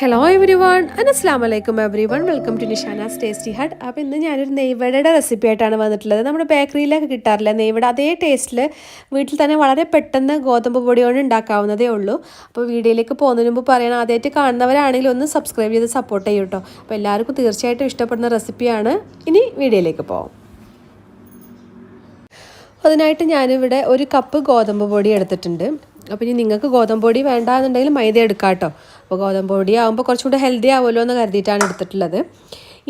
Hello every one അസ്സാം വലൈക്കും everyone welcome to Nishana's tasty hut അപ്പോൾ ഇന്ന് ഞാനൊരു നെയ്വടയുടെ റെസിപ്പി ആയിട്ടാണ് വന്നിട്ടുള്ളത്. നമ്മുടെ ബേക്കറിയിലൊക്കെ കിട്ടാറില്ല നെയ്വട? അതേ ടേസ്റ്റിൽ വീട്ടിൽ തന്നെ വളരെ പെട്ടെന്ന് ഗോതമ്പ് പൊടി കൊണ്ട് ഉണ്ടാക്കാവുന്നതേ ഉള്ളൂ. അപ്പോൾ വീഡിയോയിലേക്ക് പോകുന്നതിന് മുമ്പ് പറയണം ആദ്യമായിട്ട് കാണുന്നവരാണെങ്കിൽ ഒന്ന് സബ്സ്ക്രൈബ് ചെയ്ത് സപ്പോർട്ട് ചെയ്യും കേട്ടോ അപ്പോൾ എല്ലാവർക്കും തീർച്ചയായിട്ടും ഇഷ്ടപ്പെടുന്ന റെസിപ്പിയാണ് ഇനി വീഡിയോയിലേക്ക് പോകാം അതിനായിട്ട് ഞാനിവിടെ ഒരു കപ്പ് ഗോതമ്പ് പൊടി എടുത്തിട്ടുണ്ട്. അപ്പോൾ ഇനി നിങ്ങൾക്ക് ഗോതമ്പ് പൊടി വേണ്ട എന്നുണ്ടെങ്കിൽ മൈദ എടുക്കാം കേട്ടോ അപ്പോൾ ഗോതമ്പ് പൊടി ആകുമ്പോൾ കുറച്ചുകൂടെ ഹെൽത്തി ആവുമല്ലോ എന്ന് കരുതിയിട്ടാണ് എടുത്തിട്ടുള്ളത്.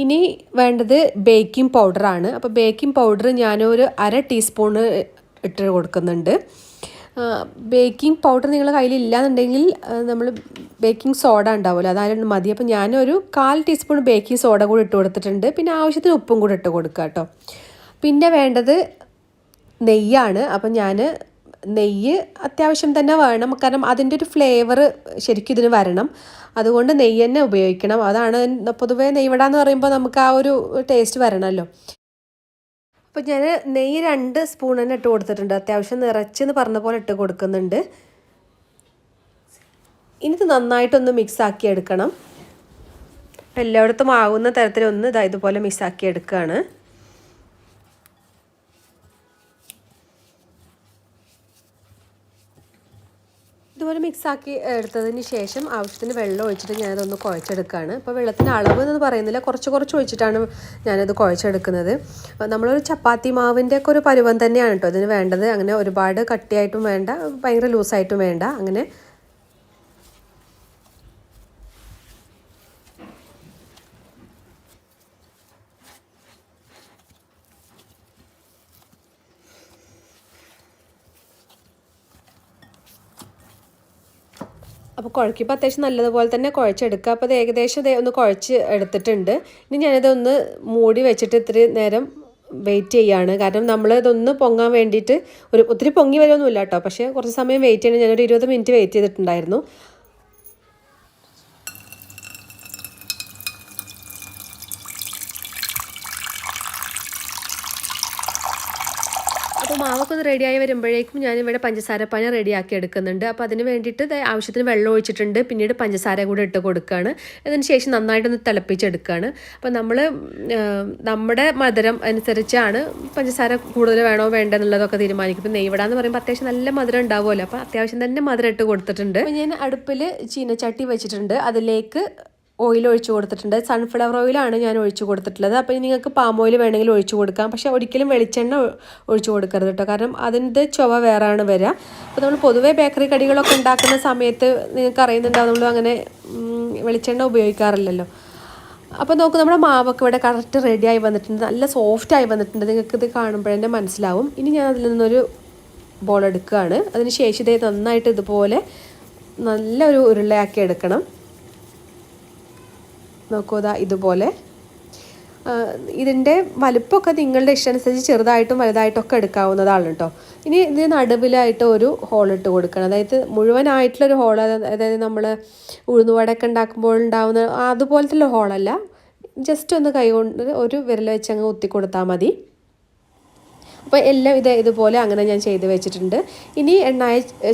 ഇനി വേണ്ടത് ബേക്കിംഗ് പൗഡറാണ് അപ്പോൾ ബേക്കിംഗ് പൗഡർ ഞാനൊരു അര ടീസ്പൂണ് ഇട്ട് കൊടുക്കുന്നുണ്ട്. ബേക്കിംഗ് പൗഡർ നിങ്ങളുടെ കയ്യിൽ ഇല്ലാന്നുണ്ടെങ്കിൽ നമ്മൾ ബേക്കിംഗ് സോഡ ഉണ്ടാവുമല്ലോ അതായത് മതി. അപ്പോൾ ഞാനൊരു കാൽ ടീസ്പൂൺ ബേക്കിംഗ് സോഡ കൂടി ഇട്ട് കൊടുത്തിട്ടുണ്ട്. പിന്നെ ആവശ്യത്തിന് ഉപ്പും കൂടി ഇട്ട് കൊടുക്കുക കേട്ടോ പിന്നെ വേണ്ടത് നെയ്യാണ്. അപ്പം ഞാൻ നെയ്യ് അത്യാവശ്യം തന്നെ വേണം. കാരണം അതിന്റെ ഒരു ഫ്ലേവർ ശരിക്കും ഇതിന് വരണം. അതുകൊണ്ട് നെയ്യ് തന്നെ ഉപയോഗിക്കണം. അതാണ് പൊതുവേ നെയ്വട എന്ന് പറയുമ്പോൾ നമുക്ക് ആ ഒരു ടേസ്റ്റ് വരണമല്ലോ അപ്പോൾ ഞാൻ നെയ്യ് രണ്ട് സ്പൂൺ തന്നെ ഇട്ട് കൊടുത്തിട്ടുണ്ട്. അത്യാവശ്യം നിറച്ചെന്ന് പറഞ്ഞ പോലെ ഇട്ട് കൊടുക്കുന്നുണ്ട്. ഇനി ഇത് നന്നായിട്ടൊന്ന് മിക്സ് ആക്കി എടുക്കണം. എല്ലായിടത്തും ആവുന്ന തരത്തിലൊന്ന് ഇതാ ഇതുപോലെ മിക്സ് ആക്കി എടുക്കുകയാണ് ഇതുപോലെ മിക്സാക്കി എടുത്തതിന് ശേഷം ആവശ്യത്തിന് വെള്ളം ഒഴിച്ചിട്ട് ഞാനതൊന്ന് കുഴച്ചെടുക്കുകയാണ് അപ്പോൾ വെള്ളത്തിന്റെ അളവ് എന്ന് പറയുന്നില്ല കുറച്ച് കുറച്ച് ഒഴിച്ചിട്ടാണ് ഞാനത് കുഴച്ചെടുക്കുന്നത്. നമ്മളൊരു ചപ്പാത്തി മാവിന്റെ ഒക്കെ ഒരു പരുവം തന്നെയാണ് കേട്ടോ ഇതിന് വേണ്ടത്. അങ്ങനെ ഒരുപാട് കട്ടിയായിട്ടും വേണ്ട ഭയങ്കര ലൂസായിട്ടും വേണ്ട. അങ്ങനെ അപ്പോൾ കുഴക്കിപ്പോൾ അത്യാവശ്യം നല്ലതുപോലെ തന്നെ കുഴച്ചെടുക്കുക. അപ്പോൾ അത് ഏകദേശം ഒന്ന് കുഴച്ച് എടുത്തിട്ടുണ്ട്. ഇനി ഞാനിത് ഒന്ന് മൂടി വെച്ചിട്ട് ഇത്തിരി നേരം വെയിറ്റ് ചെയ്യാണ്. കാരണം നമ്മൾ ഇതൊന്ന് പൊങ്ങാൻ വേണ്ടിയിട്ട് ഒരു ഒത്തിരി പൊങ്ങി വരുമൊന്നുമില്ല കേട്ടോ പക്ഷേ കുറച്ച് സമയം വെയിറ്റ് ചെയ്യണം. ഞാനൊരു ഇരുപത് മിനിറ്റ് വെയിറ്റ് ചെയ്തിട്ടുണ്ടായിരുന്നു. അപ്പോൾ മാവൊക്കെ ഒന്ന് റെഡിയായി വരുമ്പോഴേക്കും ഞാനിവിടെ പഞ്ചസാര പഞ്ചസാരപ്പാന റെഡിയാക്കി എടുക്കുന്നുണ്ട്. അപ്പോൾ അതിന് വേണ്ടിയിട്ട് ആവശ്യത്തിന് വെള്ളം ഒഴിച്ചിട്ടുണ്ട്. പിന്നീട് പഞ്ചസാര കൂടെ ഇട്ട് കൊടുക്കുകയാണ്. അതിന് ശേഷം നന്നായിട്ടൊന്ന് തിളപ്പിച്ചെടുക്കുകയാണ്. അപ്പോൾ നമ്മൾ നമ്മുടെ മധുരം അനുസരിച്ചാണ് പഞ്ചസാര കൂടുതൽ വേണോ വേണ്ട എന്നുള്ളതൊക്കെ തീരുമാനിക്കും. ഇപ്പോൾ നെയ്വട എന്ന് പറയുമ്പോൾ അത്യാവശ്യം നല്ല മധുരം ഉണ്ടാവുമല്ലോ. അപ്പോൾ അത്യാവശ്യം തന്നെ മധുരം ഇട്ട് കൊടുത്തിട്ടുണ്ട്. ഞാൻ അടുപ്പിൽ ചീനച്ചട്ടി വെച്ചിട്ടുണ്ട്. അതിലേക്ക് ഓയിൽ ഒഴിച്ചു കൊടുത്തിട്ടുണ്ട്. സൺഫ്ലവർ ഓയിലാണ് ഞാൻ ഒഴിച്ചു കൊടുത്തിട്ടുള്ളത്. അപ്പോൾ നിങ്ങൾക്ക് പാം ഓയിൽ വേണമെങ്കിൽ ഒഴിച്ചു കൊടുക്കാം. പക്ഷേ ഒരിക്കലും വെളിച്ചെണ്ണ ഒഴിച്ചു കൊടുക്കരുത് കേട്ടോ കാരണം അതിന്റെ ചുവ വേറെയാണ് വരിക അപ്പോൾ നമ്മൾ പൊതുവേ ബേക്കറി കടികളൊക്കെ ഉണ്ടാക്കുന്ന സമയത്ത് നിങ്ങൾക്ക് അറിയുന്നുണ്ടാവും നമ്മൾ അങ്ങനെ വെളിച്ചെണ്ണ ഉപയോഗിക്കാറില്ലല്ലോ. അപ്പോൾ നോക്ക് നമ്മുടെ മാവൊക്കെ ഇവിടെ കറക്റ്റ് റെഡിയായി വന്നിട്ടുണ്ട്. നല്ല സോഫ്റ്റായി വന്നിട്ടുണ്ട്. നിങ്ങൾക്ക് ഇത് കാണുമ്പോൾ തന്നെ മനസ്സിലാവും. ഇനി ഞാൻ അതിൽ നിന്നൊരു ബോൾ എടുക്കുകയാണ്. അതിന് ശേഷം ഇതേ നന്നായിട്ട് ഇതുപോലെ നല്ലൊരു ഉരുളയാക്കി എടുക്കണം. നോക്കൂ ഇതുപോലെ. ഇതിന്റെ വലുപ്പമൊക്കെ നിങ്ങളുടെ ഇഷ്ടമനുസരിച്ച് ചെറുതായിട്ടും വലുതായിട്ടൊക്കെ എടുക്കാവുന്നതാണ് കേട്ടോ. ഇനി ഇതിന് നടുവിലായിട്ട് ഒരു ഹോൾ ഇട്ട് കൊടുക്കണം. അതായത് മുഴുവനായിട്ടുള്ളൊരു ഹോൾ അതായത് നമ്മൾ ഉഴുന്നുവടയൊക്കെ ഉണ്ടാക്കുമ്പോൾ ഉണ്ടാവുന്ന അതുപോലത്തെ ഹോളല്ല ജസ്റ്റ് ഒന്ന് കൈ കൊണ്ട് ഒരു വിരൽ വെച്ച് അങ്ങ് കുത്തി കൊടുത്താൽ മതി. അപ്പോൾ എല്ലാം ഇത് ഇതുപോലെ അങ്ങനെ ഞാൻ ചെയ്ത് വെച്ചിട്ടുണ്ട്. ഇനി എണ്ണ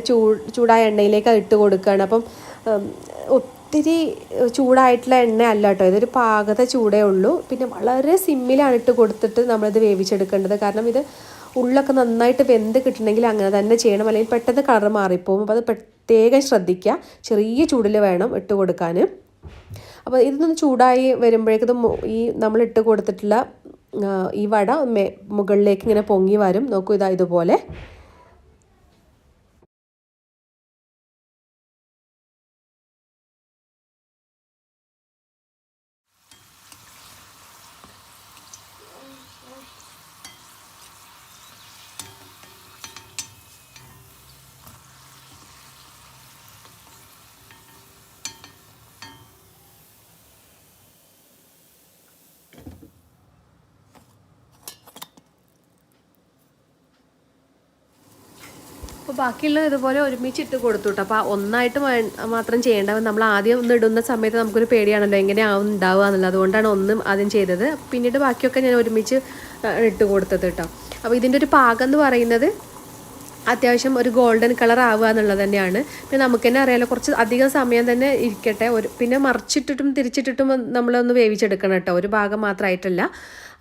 ചൂ ചൂടായ എണ്ണയിലേക്ക് ഇട്ട് കൊടുക്കുകയാണ്. അപ്പം ഒത്തിരി ചൂടായിട്ടുള്ള എണ്ണ അല്ല കേട്ടോ ഇതൊരു പാകത ചൂടേ ഉള്ളൂ. പിന്നെ വളരെ സിമ്മിലാണ് ഇട്ട് കൊടുത്തിട്ട് നമ്മളിത് വേവിച്ചെടുക്കേണ്ടത്. കാരണം ഇത് ഉള്ളൊക്കെ നന്നായിട്ട് വെന്ത് കിട്ടണമെങ്കിൽ അങ്ങനെ തന്നെ ചെയ്യണം. അല്ലെങ്കിൽ പെട്ടെന്ന് കളർ മാറിപ്പോകും അപ്പോൾ അത് പ്രത്യേകം ശ്രദ്ധിക്കുക. ചെറിയ ചൂടിൽ വേണം ഇട്ട് കൊടുക്കാൻ അപ്പോൾ ഇതൊന്ന് ചൂടായി വരുമ്പോഴേക്കും ഈ നമ്മൾ ഇട്ട് കൊടുത്തിട്ടുള്ള ഈ വട മുകളിലേക്ക് ഇങ്ങനെ പൊങ്ങി വരും. നോക്കൂ ഇതാ ഇതുപോലെ. അപ്പോൾ ബാക്കിയുള്ളത് ഇതുപോലെ ഒരുമിച്ച് ഇട്ട് കൊടുത്തു അപ്പോൾ ഒന്നായിട്ട് മാത്രം ചെയ്യേണ്ടവ നമ്മൾ ആദ്യം ഒന്ന് ഇടുന്ന സമയത്ത് നമുക്കൊരു പേടിയാണല്ലോ എങ്ങനെയാവും ഉണ്ടാവുക എന്നുള്ളത്. അതുകൊണ്ടാണ് ഒന്നും ആദ്യം ചെയ്തത്. പിന്നീട് ബാക്കിയൊക്കെ ഞാൻ ഒരുമിച്ച് ഇട്ട് കൊടുത്തത് കേട്ടോ അപ്പോൾ ഇതിന്റെ ഒരു പാകം എന്ന് പറയുന്നത് അത്യാവശ്യം ഒരു ഗോൾഡൻ കളർ ആവുക എന്നുള്ളത് തന്നെയാണ്. പിന്നെ നമുക്ക് തന്നെ അറിയാലോ കുറച്ച് അധികം സമയം തന്നെ ഇരിക്കട്ടെ. ഒരു പിന്നെ മറിച്ചിട്ടിട്ടും തിരിച്ചിട്ടിട്ടും നമ്മളൊന്ന് വേവിച്ചെടുക്കണം കേട്ടോ. ഒരു ഭാഗം മാത്രമായിട്ടല്ല.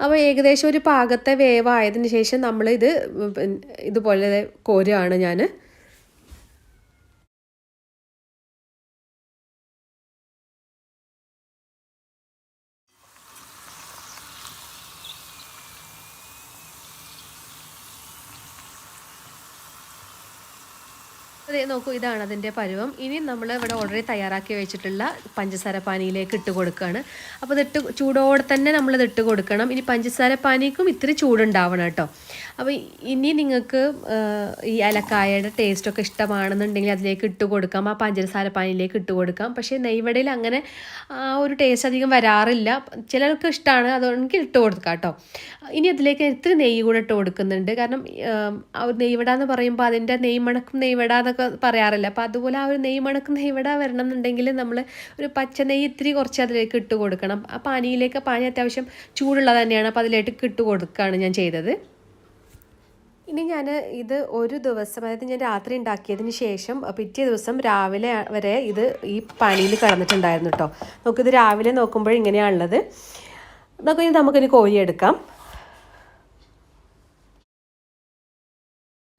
അപ്പോൾ ഏകദേശം ഒരു പാകത്തെ വേവായതിന് ശേഷം നമ്മളിത് ഇത് ഇതുപോലെ കോരുകയാണ് ഞാൻ നോക്കൂ ഇതാണ് അതിന്റെ പരുവം. ഇനി നമ്മൾ ഇവിടെ ഓൾറെഡി തയ്യാറാക്കി വെച്ചിട്ടുള്ള പഞ്ചസാര പാനിയിലേക്ക് ഇട്ട് കൊടുക്കുകയാണ് അപ്പോൾ ഇതിട്ട് ചൂടോടെ തന്നെ നമ്മൾ ഇട്ട് കൊടുക്കണം. ഇനി പഞ്ചസാര പാനിക്കും ഇത്തിരി ചൂടുണ്ടാവണം കേട്ടോ. അപ്പോൾ ഇനി നിങ്ങൾക്ക് ഈ ഏലക്കായയുടെ ടേസ്റ്റൊക്കെ ഇഷ്ടമാണെന്നുണ്ടെങ്കിൽ അതിലേക്ക് ഇട്ട് കൊടുക്കാം. ആ പഞ്ചസാര പാനിയിലേക്ക് ഇട്ട് കൊടുക്കാം. പക്ഷേ നെയ്വടയിൽ അങ്ങനെ ആ ഒരു ടേസ്റ്റ് അധികം വരാറില്ല. ചിലർക്ക് ഇഷ്ടമാണ് അതുകൊണ്ട് ഇട്ട് കൊടുക്കാം കേട്ടോ. ഇനി അതിലേക്ക് ഇത്തിരി നെയ്യ് കൂടെ ഇട്ട് കൊടുക്കുന്നുണ്ട്. കാരണം നെയ്വട എന്ന് പറയുമ്പോൾ അതിന്റെ നെയ്മണക്കും നെയ്വട എന്നൊക്കെ പറയാറില്ല. അപ്പോൾ അതുപോലെ ആ ഒരു നെയ്യ് മണക്ക് ഇവിടെ വരണം എന്നുണ്ടെങ്കിൽ നമ്മൾ ഒരു പച്ച നെയ്യ് ഇത്തിരി കുറച്ച് അതിലേക്ക് ഇട്ട് കൊടുക്കണം. ആ പാനിയിലേക്ക് പാനി അത്യാവശ്യം ചൂടുള്ളത് തന്നെയാണ്. അപ്പോൾ അതിലേക്ക് ഇട്ട് കൊടുക്കുകയാണ് ഞാൻ ചെയ്തത്. ഇനി ഞാൻ ഇത് ഒരു ദിവസം അതായത് ഞാൻ രാത്രി ഉണ്ടാക്കിയതിന് ശേഷം പിറ്റേ ദിവസം രാവിലെ വരെ ഇത് ഈ പണിയിൽ കിടന്നിട്ടുണ്ടായിരുന്നു കേട്ടോ നമുക്കിത് രാവിലെ നോക്കുമ്പോൾ ഇങ്ങനെയാണുള്ളത്. നമുക്ക് നമുക്കിനി കോരിയെടുക്കാം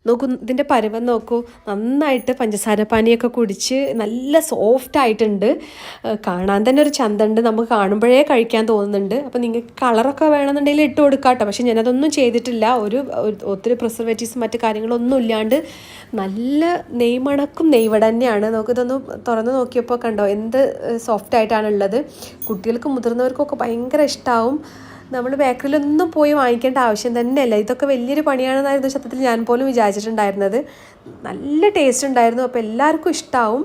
നോക്കൂ ഇതിന്റെ പരുവം നോക്കൂ. നന്നായിട്ട് പഞ്ചസാര പാനിയൊക്കെ കുടിച്ച് നല്ല സോഫ്റ്റ് ആയിട്ടുണ്ട്. കാണാൻ തന്നെ ഒരു ചന്തമുണ്ട് നമുക്ക് കാണുമ്പോഴേ കഴിക്കാൻ തോന്നുന്നുണ്ട്. അപ്പോൾ നിങ്ങൾക്ക് കളറൊക്കെ വേണമെന്നുണ്ടെങ്കിൽ ഇട്ട് കൊടുക്കാട്ടോ. പക്ഷേ ഞാനതൊന്നും ചെയ്തിട്ടില്ല. ഒരു ഒത്തിരി പ്രിസർവേറ്റീവ്സും മറ്റു കാര്യങ്ങളൊന്നും ഇല്ലാണ്ട് നല്ല നെയ്മണക്കും നെയ്വട തന്നെയാണ്. നമുക്കിതൊന്ന് തുറന്ന് നോക്കിയപ്പോൾ കണ്ടോ എന്ത് സോഫ്റ്റ് ആയിട്ടാണുള്ളത് കുട്ടികൾക്കും മുതിർന്നവർക്കൊക്കെ ഭയങ്കര ഇഷ്ടമാവും നമ്മൾ ബേക്കറിയിലൊന്നും പോയി വാങ്ങിക്കേണ്ട ആവശ്യം തന്നെയല്ല. ഇതൊക്കെ വലിയൊരു പണിയാണെന്നായിരുന്നു സത്യത്തിൽ ഞാൻ പോലും വിചാരിച്ചിട്ടുണ്ടായിരുന്നത്. നല്ല ടേസ്റ്റ് ഉണ്ടായിരുന്നു. അപ്പോൾ എല്ലാവർക്കും ഇഷ്ടമാവും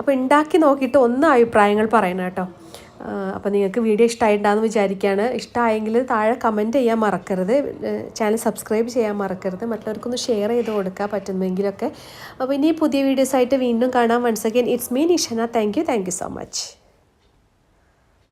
അപ്പോൾ ഉണ്ടാക്കി നോക്കിയിട്ട് ഒന്ന് അഭിപ്രായങ്ങൾ പറയണം കേട്ടോ. അപ്പോൾ നിങ്ങൾക്ക് വീഡിയോ ഇഷ്ടമായിട്ടുണ്ടാകുന്ന വിചാരിക്കുകയാണ് ഇഷ്ടമായെങ്കിൽ താഴെ കമന്റ് ചെയ്യാൻ മറക്കരുത്. ചാനൽ സബ്സ്ക്രൈബ് ചെയ്യാൻ മറക്കരുത്. മറ്റുള്ളവർക്കൊന്ന് ഷെയർ ചെയ്ത് കൊടുക്കാൻ പറ്റുമെങ്കിലൊക്കെ അപ്പോൾ ഇനി പുതിയ വീഡിയോസായിട്ട് വീണ്ടും കാണാം. Once again it's me Nishana thank you thank you so much